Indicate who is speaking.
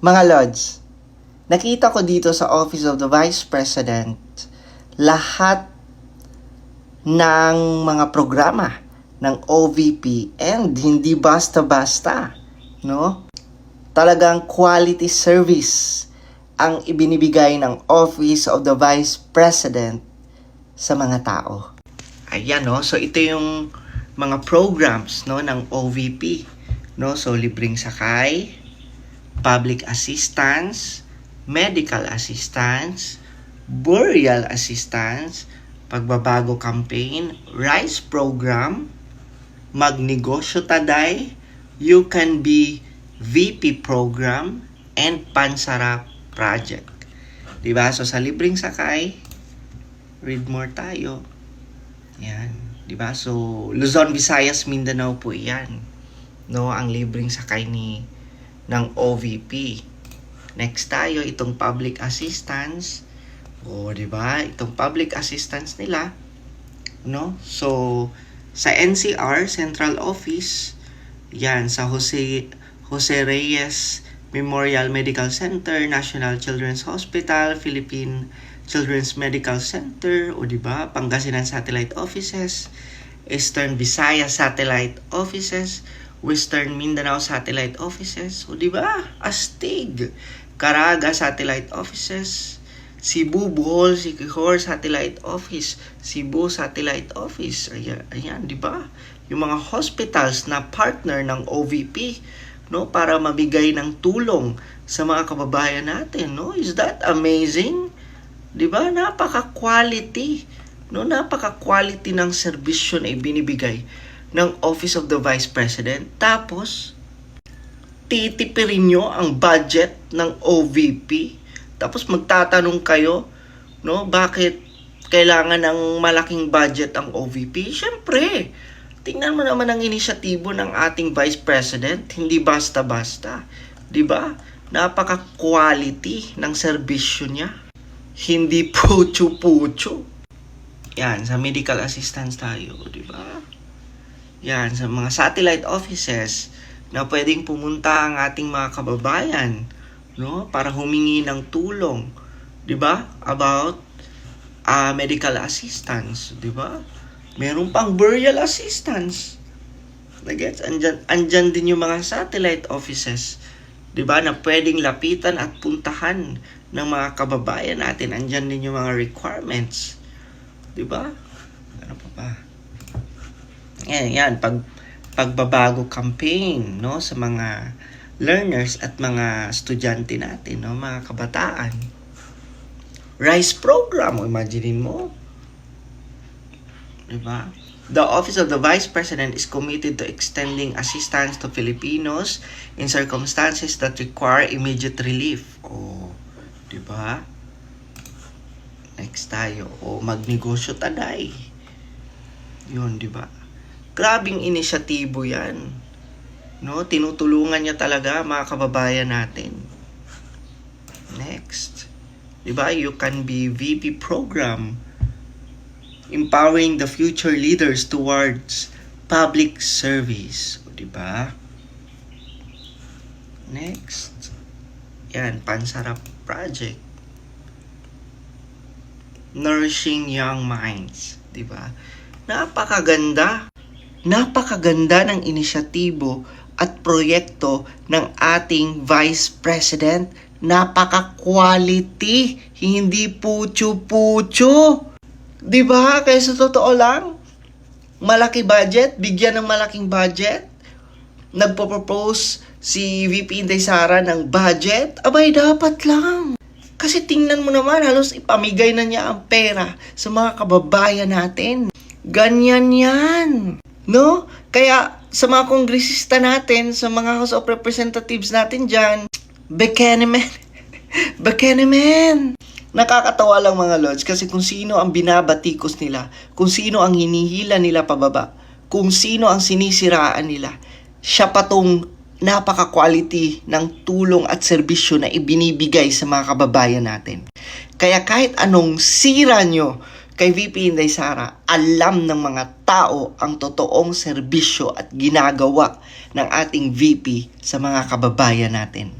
Speaker 1: Mga Lods, nakita ko dito sa Office of the Vice President lahat ng mga programa ng OVP and hindi basta-basta, no? Talagang quality service ang ibinibigay ng Office of the Vice President sa mga tao. Ayan, no? So, ito yung mga programs, no, ng OVP, no? So, libreng sakay, public assistance, medical assistance, burial assistance, pagbabago campaign, rice program, magnegosyo taday, you can be VP program, and pansarap project. Diba? So, sa libreng sakay, read more tayo. Yan. Diba? So, Luzon, Visayas, Mindanao po yan. No, ang libreng sakay ni ng OVP. Next tayo, itong public assistance. O, di ba? Itong public assistance nila. No? So, sa NCR, Central Office, yan, sa Jose, Jose Reyes Memorial Medical Center, National Children's Hospital, Philippine Children's Medical Center, o di ba? Pangasinan Satellite Offices, Eastern Visayas Satellite Offices, Western Mindanao Satellite Offices, o di ba? Astig, Caraga Satellite Offices, Cebu, Bohol, Siquijor Satellite Office, Cebu Satellite Office. Ayan, ayan di ba? Yung mga hospitals na partner ng OVP, no, para mabigay ng tulong sa mga kababayan natin, no? Is that amazing? 'Di ba? Napaka-quality, no? Napaka-quality ng serbisyo na ibinibigay ng Office of the Vice President. Tapos, titipirin nyo ang budget ng OVP. Tapos magtatanong kayo, no, bakit kailangan ng malaking budget ang OVP? Siyempre, tingnan mo naman ang inisyatibo ng ating Vice President, hindi basta-basta. 'Di ba? Napaka-quality ng serbisyo niya. Hindi pucho-pucho. Yan, sa medical assistance tayo, 'di ba? Yan, sa mga satellite offices na pwedeng pumunta ang ating mga kababayan, no, para humingi ng tulong, 'di ba? About uh, medical assistance, 'di ba? Meron pang burial assistance. Nagets? Andyan, andyan din yung mga satellite offices, 'di ba, na pwedeng lapitan at puntahan ng mga kababayan natin. Andyan din yung mga requirements. 'Di ba? Ano pa pa? Yan, yan. Pag, pagbabago campaign, no? Sa mga learners at mga estudyante natin, no? Mga kabataan. RISE program, imagine mo. Diba? The Office of the Vice President is committed to extending assistance to Filipinos in circumstances that require immediate relief. O, diba? Next tayo. O, magnegosyo taday. Yun, di ba? Grabing inisyatibo yan. No, tinutulungan niya talaga mga kababayan natin. Next. 'Di ba? You can be VP program empowering the future leaders towards public service, 'di ba? Next. Yan, Pansarap Project. Nourishing Young Minds, 'di ba? Napakaganda napakaganda ng inisyatibo at proyekto ng ating Vice President. Napaka-quality, hindi pucho-pucho. 'Di ba? Kaya sa totoo lang, malaki budget, bigyan ng malaking budget. Nagpo-propose si VP Inday Sara ng budget. Abay, dapat lang. Kasi tingnan mo naman, halos ipamigay na niya ang pera sa mga kababayan natin. Ganyan yan. No? Kaya sa mga kongresista natin, sa mga House of Representatives natin dyan, Bekenemen. Bekenemen. Nakakatawa lang mga lords kasi kung sino ang binabatikos nila, kung sino ang hinihila nila pababa, kung sino ang sinisiraan nila, siya pa tong napaka-quality ng tulong at serbisyo na ibinibigay sa mga kababayan natin. Kaya kahit anong sira nyo kay VP Inday Sara, alam ng mga tao ang totoong serbisyo at ginagawa ng ating VP sa mga kababayan natin.